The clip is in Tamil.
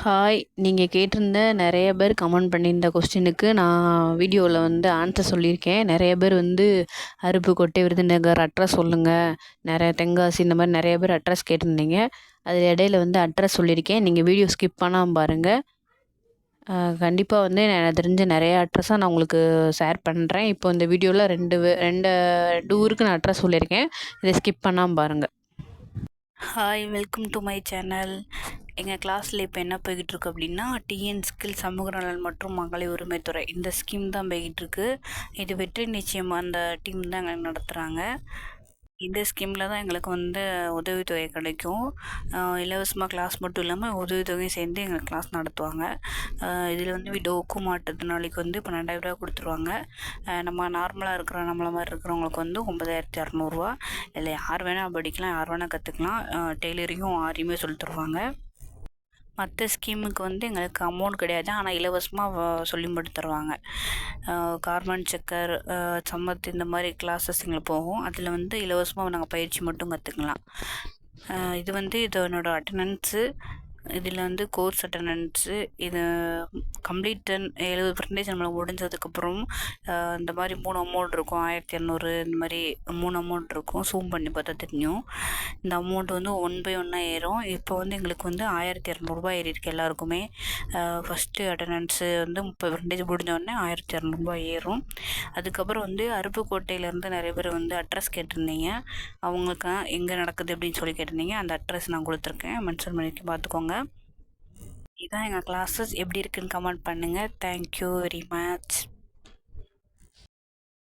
ஹாய் நீங்கள் கேட்டிருந்த நிறைய பேர் கமெண்ட் பண்ணியிருந்த கொஸ்டினுக்கு நான் வீடியோவில் வந்து ஆன்சர் சொல்லியிருக்கேன். நிறைய பேர் வந்து அருப்புக்கோட்டை விருதுநகர் அட்ரஸ் சொல்லுங்கள் நிறைய தென்காசி இந்த மாதிரி நிறைய பேர் அட்ரஸ் கேட்டிருந்தீங்க. அதில் இடையில வந்து அட்ரஸ் சொல்லியிருக்கேன். நீங்கள் வீடியோ ஸ்கிப் பண்ணாமல் பாருங்கள் கண்டிப்பாக வந்து எனக்கு தெரிஞ்ச நிறைய அட்ரஸாக நான் உங்களுக்கு ஷேர் பண்ணுறேன் இப்போ இந்த வீடியோவில் ரெண்டு ரெண்டு ரெண்டு ஊருக்கு நான் அட்ரஸ் சொல்லியிருக்கேன். இதை ஸ்கிப் பண்ணாமல் பாருங்கள் hi welcome to my channel எங்கள் கிளாஸில் இப்போ என்ன போய்கிட்டு இருக்கு அப்படின்னா டிஎன் ஸ்கில் சமூக நலன் மற்றும் மகளிர் உரிமைத்துறை இந்த ஸ்கீம் தான் போய்கிட்டு இருக்கு இது வெற்றி நிச்சயம் அந்த டீம் தான் எங்களுக்கு நடத்துகிறாங்க இந்த ஸ்கீமில் தான் எங்களுக்கு வந்து உதவித்தொகை கிடைக்கும். இலவசமாக கிளாஸ் மட்டும் இல்லாமல் உதவித்தொகையும் சேர்ந்து எங்களுக்கு கிளாஸ் நடத்துவாங்க. இதில் வந்து விடோக்கு மாற்றுத்திறனாளிக்கு வந்து இப்போ ரெண்டாயிரூபா கொடுத்துருவாங்க. நம்ம நார்மலாக இருக்கிற நம்மள மாதிரி இருக்கிறவங்களுக்கு வந்து ஒன்பதாயிரத்தி அறநூறுவா. இல்லை யார் வேணால் படிக்கலாம் யார் வேணால் கற்றுக்கலாம் டெய்லரிங்கும் ஆரியுமே சொல்லி தருவாங்க. மற்ற ஸ்கீமுக்கு வந்து எங்களுக்கு அமௌண்ட் கிடையாது. ஆனால் இலவசமாக சொல்லி மட்டும் தருவாங்க. கார்மெண்ட் செக்கர் சம்மத் இந்த மாதிரி கிளாஸஸ் எங்களுக்கு போகும். அதில் வந்து இலவசமாக நாங்கள் பயிற்சி மட்டும் கற்றுக்கலாம் இது வந்து இதனோட அட்டண்டன்ஸு இதில் வந்து கோர்ஸ் அட்டண்டன்ஸு இது கம்ப்ளீட்டன் எழுபது பர்சன்டேஜ் நம்மளுக்கு முடிஞ்சதுக்கப்புறம் இந்த மாதிரி மூணு அமௌண்ட் இருக்கும். ஆயிரத்தி இரநூறு இந்த மாதிரி மூணு அமௌண்ட் இருக்கும். ஜூம் பண்ணி பார்த்தா தெரியும். இந்த அமௌண்ட் வந்து ஒன் பை ஒன்னாக ஏறும். இப்போ வந்து எங்களுக்கு வந்து ஆயிரத்தி இரநூறுபா ஏறியிருக்கு எல்லாருக்குமே. ஃபஸ்ட்டு அட்டண்டன்ஸு வந்து முப்பது பர்சன்டேஜ் முடிஞ்சோடனே ஆயிரத்தி இரநூறுபா ஏறும். அதுக்கப்புறம் வந்து அருப்புக்கோட்டையிலேருந்து நிறைய பேர் வந்து அட்ரஸ் கேட்டிருந்தீங்க. அவங்களுக்கு எங்கே நடக்குது அப்படின்னு சொல்லி கேட்டிருந்தீங்க. அந்த அட்ரஸ் நான் கொடுத்துருக்கேன். மென்ஷன் பண்ணி பார்த்துக்கோங்க. இதான் எங்கள் கிளாஸஸ் எப்படி இருக்குன்னு கமெண்ட் பண்ணுங்கள் தேங்க்யூ வெரி மச்